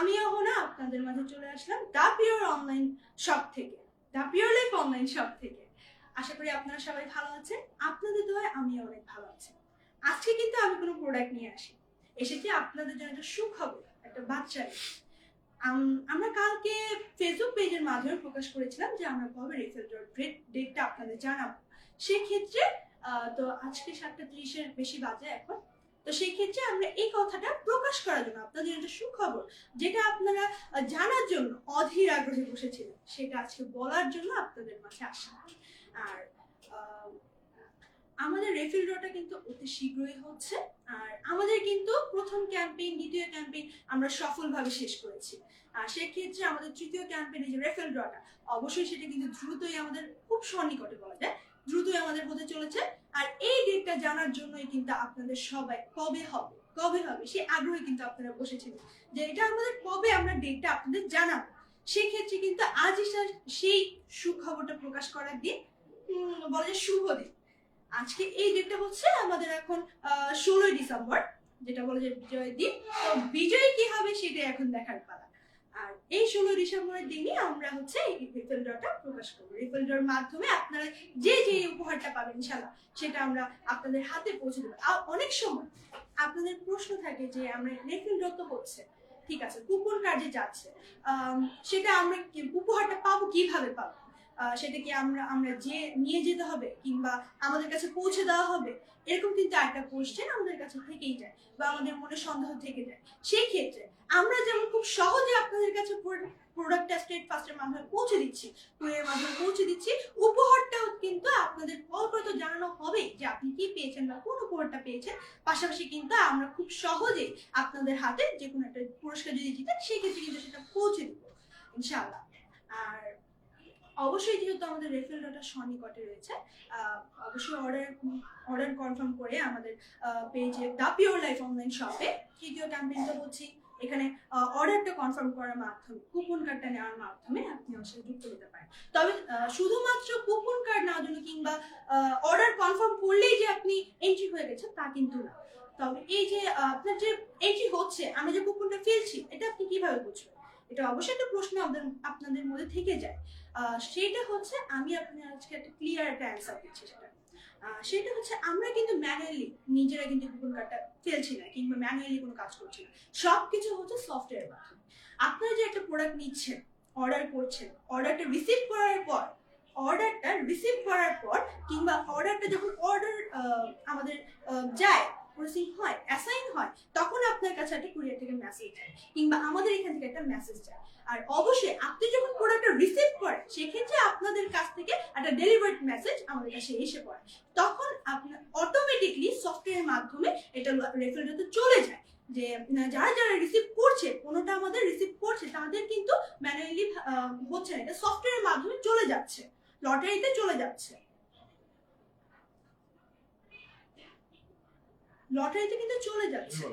আমি অহনা আপনাদের মাঝে চলে আসলাম দা পিওর অনলাইন শপ থেকে। The pure life online shop থেকে। আশা করি আপনারা সবাই ভালো আছেন, আপনাদের দোয়ায় আমি অনেক ভালো আছি। আজকে কিন্তু আমি কোনো প্রোডাক্ট নিয়ে আসি। এসেছি আপনাদের জন্য একটা সুখবর, একটা বাচ্চা আমরা কালকে ফেসবুক পেজের মাধ্যমে প্রকাশ করেছিলাম যে আমরা কবে রেফেল ডেট ডেটটা আপনাদের জানাব। সেক্ষেত্রে তো আজকে সাতটা ত্রিশের বেশি বাজে এখন। তো সেই ক্ষেত্রে আমরা এই কথাটা প্রকাশ করার জন্য আপনাদের একটা সুখবর, যেটা আপনারা জানার জন্য অধীর আগ্রহে বসেছিলেন, সেটা আজকে বলার জন্য আপনাদের মাঝে আসা আর আমাদের রেফিল ড্রটা কিন্তু অতি শীঘ্রই হচ্ছে। আর আমাদের কিন্তু প্রথম ক্যাম্পেইন দ্বিতীয় ক্যাম্পেইন আমরা সফলভাবে শেষ করেছি। আর সেক্ষেত্রে আমাদের তৃতীয় ক্যাম্পেইনে যে রেফেল ড্রটা অবশ্যই সেটা কিন্তু দ্রুতই আমাদের খুব সন্নিকটে বলা যায়। দ্রুতই আমাদের হতে চলেছে। আর এই ডেটটা জানার জন্যই কিন্তু আপনাদের সবাই কবে হবে? কবে হবে? সেই আগ্রহে কিন্তু আপনারা বসেছিলেন যে এটা আমাদের কবে আমরা ডেটটা আপনাদের জানাব? সেক্ষেত্রে কিন্তু আজই সেই সুখবরটা প্রকাশ করার দিন বলা যায় শুভ দিন। আজকে এই ডেটটা হচ্ছে আমাদের এখন ষোলোই ডিসেম্বর, যেটা বলা যায় বিজয় দিন। তো বিজয় কি হবে সেটা এখন দেখার পালা। আর এই ষোলো ডিসেম্বরের দিনই আমরা হচ্ছে রিফেল ড্রটা প্রকাশ করব। রিফেল ড্রর মাধ্যমে আপনারা যে যে উপহারটা পাবেন ইনশাল্লাহ সেটা আমরা আপনাদের হাতে পৌঁছে দেবো। অনেক সময় আপনাদের প্রশ্ন থাকে যে, আমরা রিফেল ড্র তো হচ্ছে, ঠিক আছে কুপন কার্ডে যাচ্ছে সেটা আমরা উপহারটা পাবো, কীভাবে পাবো? আহ, সেটা আমরা আমরা যে নিয়ে যেতে হবে কিংবা আমাদের কাছে পৌঁছে দেওয়া হবে এরকম কিন্তু একটা কোশ্চেন আমাদের কাছে থেকেই যায় বা আমাদের মনে সন্দেহ থেকে যায়। সেই ক্ষেত্রে আমরা যেমন খুব সহজে আপনাদের কাছে প্রোডাক্টটা স্টেট ফার্স্টের মাধ্যমে পৌঁছে দিচ্ছি কুইয়ের মাধ্যমে পৌঁছে দিচ্ছি উপহারটাও কিন্তু আপনাদের কল করে তো জানানো হবেই যে আপনি কি পেয়েছেন বা কোন উপহারটা পেয়েছেন। পাশাপাশি কিন্তু আমরা খুব সহজেই আপনাদের হাতে যে কোনো একটা পুরস্কার যদি জিতেন সেই ক্ষেত্রে কিন্তু সেটা পৌঁছে দিব ইনশাআল্লাহ। আর অবশ্যই যেহেতু আমাদের রেফেল ডাটা সন্নিকটে রয়েছে অবশ্যই অর্ডার অর্ডার কনফার্ম করে আমাদের পেজে দা পিওর লাইফ অনলাইন শপে তৃতীয় ক্যাম্পেইনটা বলছি। এখানে অর্ডারটা কনফার্ম করার মাধ্যমে কুপন কার্ডটা নেওয়ার মাধ্যমে আপনি সাথে যুক্ত হতে পারেন। তবে শুধুমাত্র কুপন কার্ড নেওয়ার জন্য কিংবা অর্ডার কনফার্ম করলেই যে আপনি এন্ট্রি হয়ে গেছে তা কিন্তু না। তবে এই যে আপনার যে এন্ট্রি হচ্ছে আমরা যে কুপনটা ফেলছি, এটা আপনি কীভাবে বুঝবেন? এটা অবশ্যই একটা প্রশ্ন আপনাদের মধ্যে থেকে যায়। সেটা হচ্ছে আমি আপনার আজকে একটা ক্লিয়ার একটা অ্যান্সার দিচ্ছি সেটা। সেটা হচ্ছে আমরা কিন্তু ম্যানুয়ালি নিজেরা কিন্তু কুপন কার্ডটা ফেলছি না কিংবা ম্যানুয়ালি কোনো কাজ করছি না। সব কিছু হচ্ছে সফটওয়্যার মাধ্যমে। আপনারা যে একটা প্রোডাক্ট নিচ্ছেন অর্ডার করছেন অর্ডারটা রিসিভ করার পর অর্ডারটা রিসিভ করার পর কিংবা অর্ডারটা যখন অর্ডার আমাদের যায় প্রসেসিং হয় অ্যাসাইন হয়, তখন আপনার কাছে একটা কুরিয়ার থেকে মেসেজ যায় কিংবা আমাদের এখান থেকে একটা মেসেজ যায়। আর অবশ্যই আপনি যখন প্রোডাক্টটা রিসিভ করেন, সেক্ষেত্রে আপনাদের কাছ থেকে একটা ডেলিভার্ড মেসেজ আমাদের কাছে এসে পড়ে। তখন আপনার অটোমেটিকলি সফটওয়্যারের মাধ্যমে এটা রেফারেন্সে চলে যায়। যে যারা যারা রিসিভ করছে, কোনোটা আমাদের রিসিভ করছে, তাদের কিন্তু ম্যানুয়ালি হচ্ছে না, এটা সফটওয়্যারের মাধ্যমে চলে যাচ্ছে লটারিতে চলে যাচ্ছে। লটারিতে কিন্তু চলে যাচ্ছে।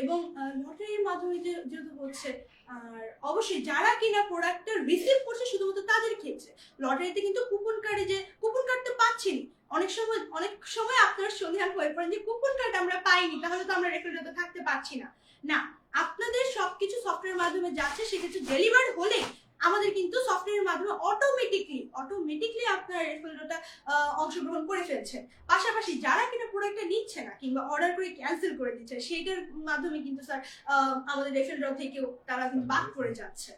এবং লটারির মাধ্যমে যেহেতু হচ্ছে আর অবশ্যই যারা কিনা প্রোডাক্টটা রিসিভ করছে শুধুমাত্র তাদের ক্ষেত্রে লটারিতে কিন্তু কুপন কার্ডে যে কুপন কার্ড তো পাচ্ছেনি। অনেক সময় অনেক সময় আপনার সন্ধান হয়ে পড়েন যে কুপন কার্ড আমরা পাইনি তাহলে তো আমরা রেফারেন্সে থাকতে পারছি না। না আপনাদের সবকিছু সফটওয়্যার মাধ্যমে যাচ্ছে সেক্ষেত্রে ডেলিভার হলে আমাদের কিন্তু সফটওয়্যারের মাধ্যমে অটোমেটিকলি অটোমেটিকলি আপনার রেফারেন্সটা অংশগ্রহণ করে ফেলছে। পাশাপাশি যারা কিনা প্রোডাক্টটা নিচ্ছে না কিংবা অর্ডার করে ক্যান্সেল করে দিচ্ছে সেইটার মাধ্যমে কিন্তু স্যার আমাদের রেফেল ড্র থেকেও তারা কিন্তু বাদ করে যাচ্ছে।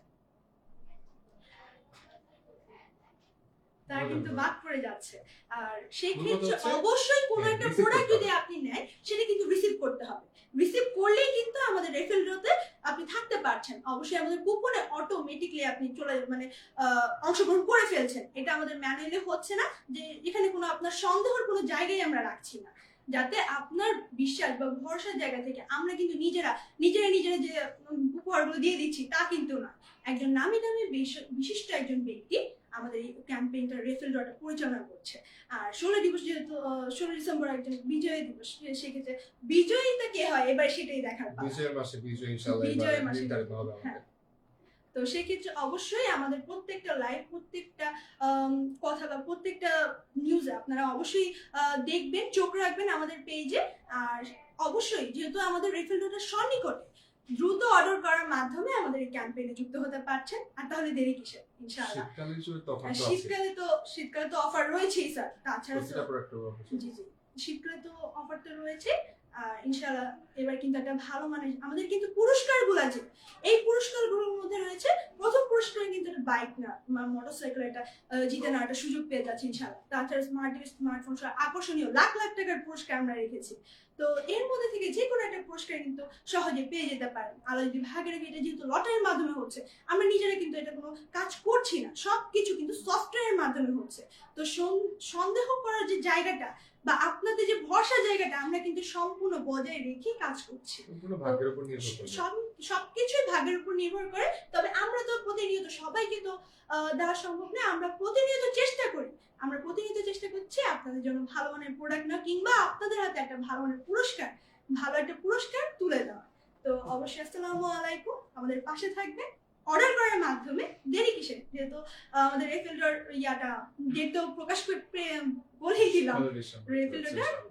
তারা কিন্তু বাদ করে যাচ্ছে। আর সেই ক্ষেত্রে অবশ্যই কোনো হ্যাঁ, একটা প্রোডাক্ট যদি আপনি নেন সেটা কিন্তু রিসিভ করতে হবে। রিসিভ করলেই কিন্তু আমাদের রেফেল ড্রতে আপনি থাকতে পারছেন। অবশ্যই আমাদের কুপনে অটোমেটিকলি আপনি চলে মানে অংশগ্রহণ করে ফেলছেন। এটা আমাদের ম্যানুয়ালি হচ্ছে না যে এখানে কোনো আপনার সন্দেহের কোনো জায়গায় আমরা রাখছি না। যাতে আপনার বিশ্বাস বা ভরসার জায়গা থেকে আমরা কিন্তু নিজেরা নিজেরা নিজেরা যে উপহারগুলো দিয়ে দিচ্ছি তা কিন্তু না একজন নামি দামি বিশিষ্ট একজন ব্যক্তি আমাদের এই ক্যাম্পেইনটা রেফেল ডটা পরিচালনা করছে। আর ষোলো দিবস যেহেতু ষোলো ডিসেম্বর একজন বিজয় দিবস সেক্ষেত্রে বিজয়ীটা কে হয়? এবার সেটাই দেখার বিজয়ের মাসে বিজয় ইনশাআল্লাহ বিজয়ের মাসে হ্যাঁ। তো সেক্ষেত্রে অবশ্যই আমাদের প্রত্যেকটা লাইভ প্রত্যেকটা কথা বা প্রত্যেকটা নিউজে আপনারা অবশ্যই দেখবেন চোখ রাখবেন আমাদের পেজে আর অবশ্যই যেহেতু আমাদের রেফেল ডোটা সন্নিকটে দ্রুত অর্ডার করার মাধ্যমে আমাদের এই ক্যাম্পেইনে যুক্ত হতে পারছেন। আর তাহলে দেরি কিসের? ইনশাআল্লাহ। শীতকালে তো শীতকালে তো অফার রয়েছেই স্যার তাছাড়া জি জি। শীতকালে তো অফার তো রয়েছে। আর ইনশাআল্লাহ এবার কিন্তু একটা ভালো মানের আমাদের কিন্তু পুরস্কারগুলো আছে। এই পুরস্কারগুলোর মধ্যে রয়েছে প্রথম পুরস্কার কিন্তু একটা বাইক না মোটরসাইকেল একটা জিতে নেওয়ার একটা সুযোগ পেয়ে যাচ্ছে ইনশাআল্লাহ। তাছাড়া স্মার্ট স্মার্টফোন সহ আকর্ষণীয় লাখ লাখ টাকার পুরস্কার আমরা রেখেছি। তো এর মধ্যে থেকে যে কোনো একটা পুরস্কার কিন্তু সহজে পেয়ে যেতে পারেন। আলাদা ভাগে এটা যেহেতু লটারির মাধ্যমে হচ্ছে, আমরা নিজেরা কিন্তু এটা কোনো কাজ করছি না। সব কিছু কিন্তু সফটওয়্যারের মাধ্যমে হচ্ছে। তো সন- সন্দেহ করার যে জায়গাটা বা আপনাদের যে ভরসা জায়গাটা আমরা কিন্তু সম্পূর্ণ বজায় রেখে কাজ করছি। সব সবকিছুই ভাগের উপর নির্ভর করে। তবে আমরা তো প্রতিনিয়ত সবাইকে তো দেওয়া সম্ভব না আমরা প্রতিনিয়ত চেষ্টা করি। আমরা প্রতিনিয়ত চেষ্টা করছি আপনাদের জন্য ভালো মানের প্রোডাক্ট না কিংবা আপনাদের হাতে একটা ভালো মানের পুরস্কার ভালো একটা পুরস্কার তুলে দেওয়া। তো অবশ্যই আসসালামু আলাইকুম। আমাদের পাশে থাকবে অর্ডার করার মাধ্যমে দেরি কিসের? যেহেতু আমাদের রেফিল্ডার ইয়াটা ডেট তো প্রকাশ করে বলেই দিলাম।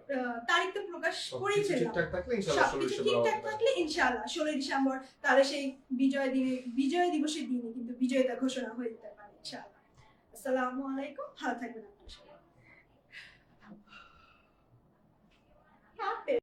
আহ, তারিখ তো প্রকাশ করেই ফেললাম। ঠিকঠাক থাকলে ইনশাআল্লাহ ষোলো সবকিছু ডিসেম্বর ঠিকঠাক থাকলে ইনশাআল্লাহ ষোলোই ডিসেম্বর তাহলে সেই বিজয় দিনে বিজয় দিবসের দিনে কিন্তু বিজয়তা ঘোষণা হয়ে যেতে পারে ইনশাআল্লাহ। আসসালামু আলাইকুম ভালো থাকবেন আপনার সবাই।